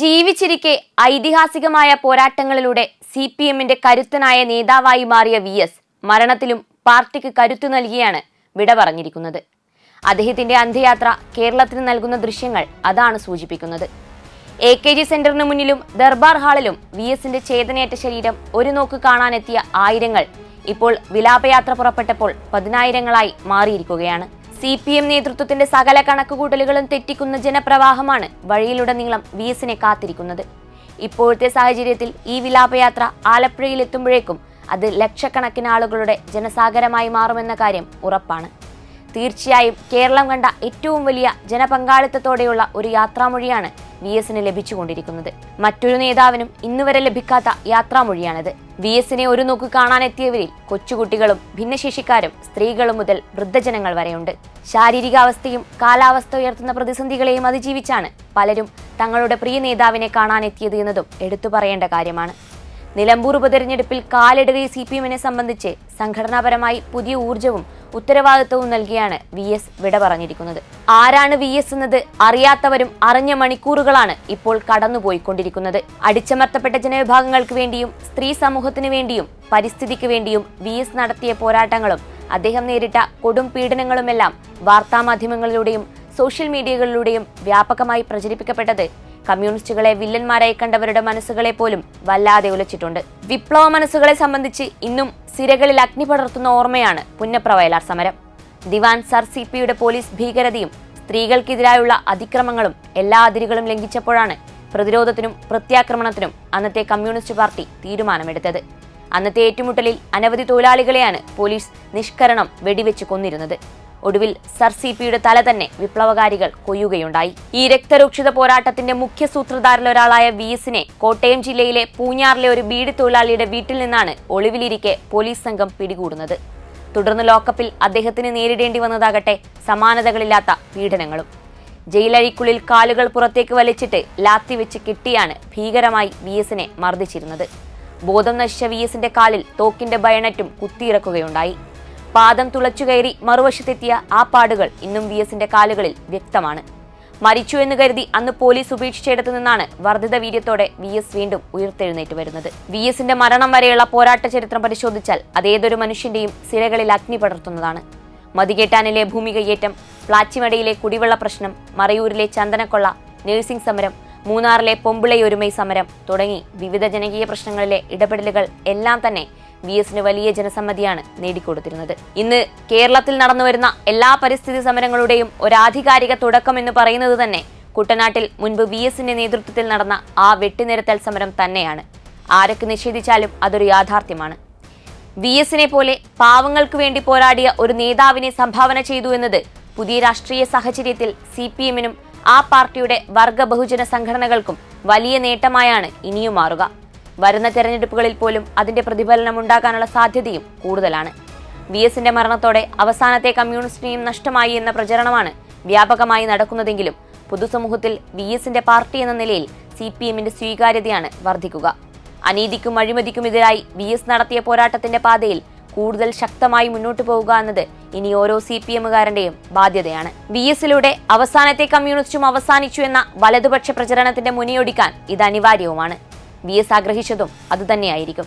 ജീവിച്ചിരിക്കെ ഐതിഹാസികമായ പോരാട്ടങ്ങളിലൂടെ C P എമ്മിന്റെ കരുത്തനായ നേതാവായി മാറിയ വി എസ് മരണത്തിലും പാർട്ടിക്ക് കരുത്തു നൽകിയാണ് വിട പറഞ്ഞിരിക്കുന്നത്. അദ്ദേഹത്തിന്റെ അന്ത്യയാത്ര കേരളത്തിന് നൽകുന്ന ദൃശ്യങ്ങൾ അതാണ് സൂചിപ്പിക്കുന്നത്. എ കെ ജി സെന്ററിന് മുന്നിലും ദർബാർ ഹാളിലും വി എസിന്റെ ചേതനയേറ്റ ശരീരം ഒരു നോക്ക് കാണാനെത്തിയ ആയിരങ്ങൾ ഇപ്പോൾ വിലാപയാത്ര പുറപ്പെട്ടപ്പോൾ പതിനായിരങ്ങളായി മാറിയിരിക്കുകയാണ്. സി പി എം നേതൃത്വത്തിന്റെ സകല കണക്കുകൂട്ടലുകളും തെറ്റിക്കുന്ന ജനപ്രവാഹമാണ് വഴിയിലുടനീളം വി എസിനെ കാത്തിരിക്കുന്നത്. ഇപ്പോഴത്തെ സാഹചര്യത്തിൽ ഈ വിലാപയാത്ര ആലപ്പുഴയിലെത്തുമ്പോഴേക്കും അത് ലക്ഷക്കണക്കിന് ആളുകളുടെ ജനസാഗരമായി മാറുമെന്ന കാര്യം ഉറപ്പാണ്. തീർച്ചയായും കേരളം കണ്ട ഏറ്റവും വലിയ ജനപങ്കാളിത്തത്തോടെയുള്ള ഒരു യാത്രാമൊഴിയാണ് വി എസിന് ലഭിച്ചുകൊണ്ടിരിക്കുന്നത്. മറ്റൊരു നേതാവിനും ഇന്നുവരെ ലഭിക്കാത്ത യാത്രാമൊഴിയാണിത്. വി എസിനെ ഒരു നോക്ക് കാണാനെത്തിയവരിൽ കൊച്ചുകുട്ടികളും ഭിന്നശേഷിക്കാരും സ്ത്രീകളും മുതൽ വൃദ്ധജനങ്ങൾ വരെയുണ്ട്. ശാരീരികാവസ്ഥയും കാലാവസ്ഥ ഉയർത്തുന്ന പ്രതിസന്ധികളെയും അതിജീവിച്ചാണ് പലരും തങ്ങളുടെ പ്രിയ നേതാവിനെ കാണാനെത്തിയത് എന്നതും എടുത്തു പറയേണ്ട കാര്യമാണ്. നിലമ്പൂർ ഉപതെരഞ്ഞെടുപ്പിൽ കാലിടറിയ സി പി എമ്മിനെ സംബന്ധിച്ച് സംഘടനാപരമായി പുതിയ ഊർജവും ഉത്തരവാദിത്വവും നൽകിയാണ് വി എസ് വിട പറഞ്ഞിരിക്കുന്നത്. ആരാണ് വി എസ് എന്നത് അറിയാത്തവരും അറിഞ്ഞ മണിക്കൂറുകളാണ് ഇപ്പോൾ കടന്നുപോയിക്കൊണ്ടിരിക്കുന്നത്. അടിച്ചമർത്തപ്പെട്ട ജനവിഭാഗങ്ങൾക്ക് വേണ്ടിയും സ്ത്രീ സമൂഹത്തിനു വേണ്ടിയും പരിസ്ഥിതിക്ക് വേണ്ടിയും വി എസ് നടത്തിയ പോരാട്ടങ്ങളും അദ്ദേഹം നേരിട്ട കൊടും പീഡനങ്ങളുമെല്ലാം വാർത്താമാധ്യമങ്ങളിലൂടെയും സോഷ്യൽ മീഡിയകളിലൂടെയും വ്യാപകമായി പ്രചരിപ്പിക്കപ്പെട്ടത് കമ്മ്യൂണിസ്റ്റുകളെ വില്ലന്മാരായി കണ്ടവരുടെ മനസ്സുകളെ പോലും വല്ലാതെ ഉലച്ചിട്ടുണ്ട് വിപ്ലവ മനസ്സുകളെ സംബന്ധിച്ച് ഇന്നും സിരകളിൽ അഗ്നി പടർത്തുന്ന ഓർമ്മയാണ് പുന്നപ്രവയലാർ സമരം. Diwan sir C P police ഭീകരതയും സ്ത്രീകൾക്കെതിരായുള്ള അതിക്രമങ്ങളും എല്ലാ അതിരുകളും ലംഘിച്ചപ്പോഴാണ് പ്രതിരോധത്തിനും പ്രത്യാക്രമണത്തിനും അന്നത്തെ കമ്മ്യൂണിസ്റ്റ് പാർട്ടി തീരുമാനമെടുത്തത്. അന്നത്തെ ഏറ്റുമുട്ടലിൽ അനവധി തൊഴിലാളികളെയാണ് പോലീസ് നിഷ്കരണം വെടിവെച്ച് കൊന്നിരുന്നത്. ഒടുവിൽ സർ സി പിയുടെ തല തന്നെ വിപ്ലവകാരികൾ കൊയ്യുകയുണ്ടായി. ഈ രക്തരൂക്ഷിത പോരാട്ടത്തിന്റെ മുഖ്യ സൂത്രധാരിലൊരാളായ വി എസിനെ കോട്ടയം ജില്ലയിലെ പൂഞ്ഞാറിലെ ഒരു ബീഡി തൊഴിലാളിയുടെ വീട്ടിൽ നിന്നാണ് ഒളിവിലിരിക്കെ പോലീസ് സംഘം പിടികൂടുന്നത്. തുടർന്ന് ലോക്കപ്പിൽ അദ്ദേഹത്തിന് നേരിടേണ്ടി വന്നതാകട്ടെ സമാനതകളില്ലാത്ത പീഡനങ്ങളും. ജയിലഴിക്കുള്ളിൽ കാലുകൾ പുറത്തേക്ക് വലിച്ചിട്ട് ലാത്തി വെച്ച് കെട്ടിയാണ് ഭീകരമായി വി എസിനെ മർദ്ദിച്ചിരുന്നത്. ബോധം നശിച്ച വി എസിന്റെ കാലിൽ തോക്കിന്റെ ബയണറ്റും കുത്തിയിറക്കുകയുണ്ടായി. പാദം തുളച്ചുകയറി മറുവശത്തെത്തിയ ആ പാടുകൾ ഇന്നും വി എസിന്റെ കാലുകളിൽ വ്യക്തമാണ്. മരിച്ചു എന്ന് കരുതി അന്ന് പോലീസ് ഉപേക്ഷിച്ചിടത്തു നിന്നാണ് വർദ്ധിത വീര്യത്തോടെ വി എസ് വീണ്ടും ഉയർത്തെഴുന്നേറ്റ് വരുന്നത്. വി എസിന്റെ മരണം വരെയുള്ള പോരാട്ട ചരിത്രം പരിശോധിച്ചാൽ അതേതൊരു മനുഷ്യന്റെയും സിരകളിൽ അഗ്നി പടർത്തുന്നതാണ്. മതികേട്ടാനിലെ ഭൂമി കയ്യേറ്റം പ്ലാച്ചിമടയിലെ കുടിവെള്ള പ്രശ്നം മറയൂരിലെ ചന്ദനക്കൊള്ള നഴ്സിംഗ് സമരം മൂന്നാറിലെ പൊമ്പിളയൊരുമൈ സമരം തുടങ്ങി വിവിധ ജനകീയ പ്രശ്നങ്ങളിലെ ഇടപെടലുകൾ എല്ലാം തന്നെ വി എസിന് വലിയ ജനസമ്മതിയാണ് നേടിക്കൊടുത്തിരുന്നത്. ഇന്ന് കേരളത്തിൽ നടന്നുവരുന്ന എല്ലാ പരിസ്ഥിതി സമരങ്ങളുടെയും ഒരാധികാരിക തുടക്കം എന്ന് പറയുന്നത് തന്നെ കുട്ടനാട്ടിൽ മുൻപ് വി എസിന്റെ നേതൃത്വത്തിൽ നടന്ന ആ വെട്ടിനിരത്തൽ സമരം തന്നെയാണ്. ആരൊക്കെ നിഷേധിച്ചാലും അതൊരു യാഥാർത്ഥ്യമാണ്. വി എസിനെ പോലെ പാവങ്ങൾക്ക് വേണ്ടി പോരാടിയ ഒരു നേതാവിനെ സംഭാവന ചെയ്തു എന്നത് പുതിയ രാഷ്ട്രീയ സാഹചര്യത്തിൽ സി പി എമ്മിനും ആ പാർട്ടിയുടെ വർഗ ബഹുജന സംഘടനകൾക്കും വലിയ നേട്ടമായാണ് ഇനിയും മാറുക. വരുന്ന തെരഞ്ഞെടുപ്പുകളിൽ പോലും അതിന്റെ പ്രതിഫലനം ഉണ്ടാകാനുള്ള സാധ്യതയും കൂടുതലാണ്. വി എസിന്റെ മരണത്തോടെ അവസാനത്തെ കമ്മ്യൂണിസ്റ്റിനെയും നഷ്ടമായി എന്ന പ്രചരണമാണ് വ്യാപകമായി നടക്കുന്നതെങ്കിലും പൊതുസമൂഹത്തിൽ വി എസിന്റെ പാർട്ടി എന്ന നിലയിൽ സി പി എമ്മിന്റെ സ്വീകാര്യതയാണ് വർദ്ധിക്കുക. അനീതിക്കും അഴിമതിക്കുമെതിരായി വി എസ് നടത്തിയ പോരാട്ടത്തിന്റെ പാതയിൽ കൂടുതൽ ശക്തമായി മുന്നോട്ടു പോവുക എന്നത് ഇനി ഓരോ സി പി എമ്മുകാരന്റെയും ബാധ്യതയാണ്. വി എസിലൂടെ അവസാനത്തെ കമ്മ്യൂണിസ്റ്റും അവസാനിച്ചു എന്ന വലതുപക്ഷ പ്രചരണത്തിന്റെ മുനിയൊടിക്കാൻ ഇത് അനിവാര്യവുമാണ്. V S ആഗ്രഹിച്ചതും അതുതന്നെയായിരിക്കും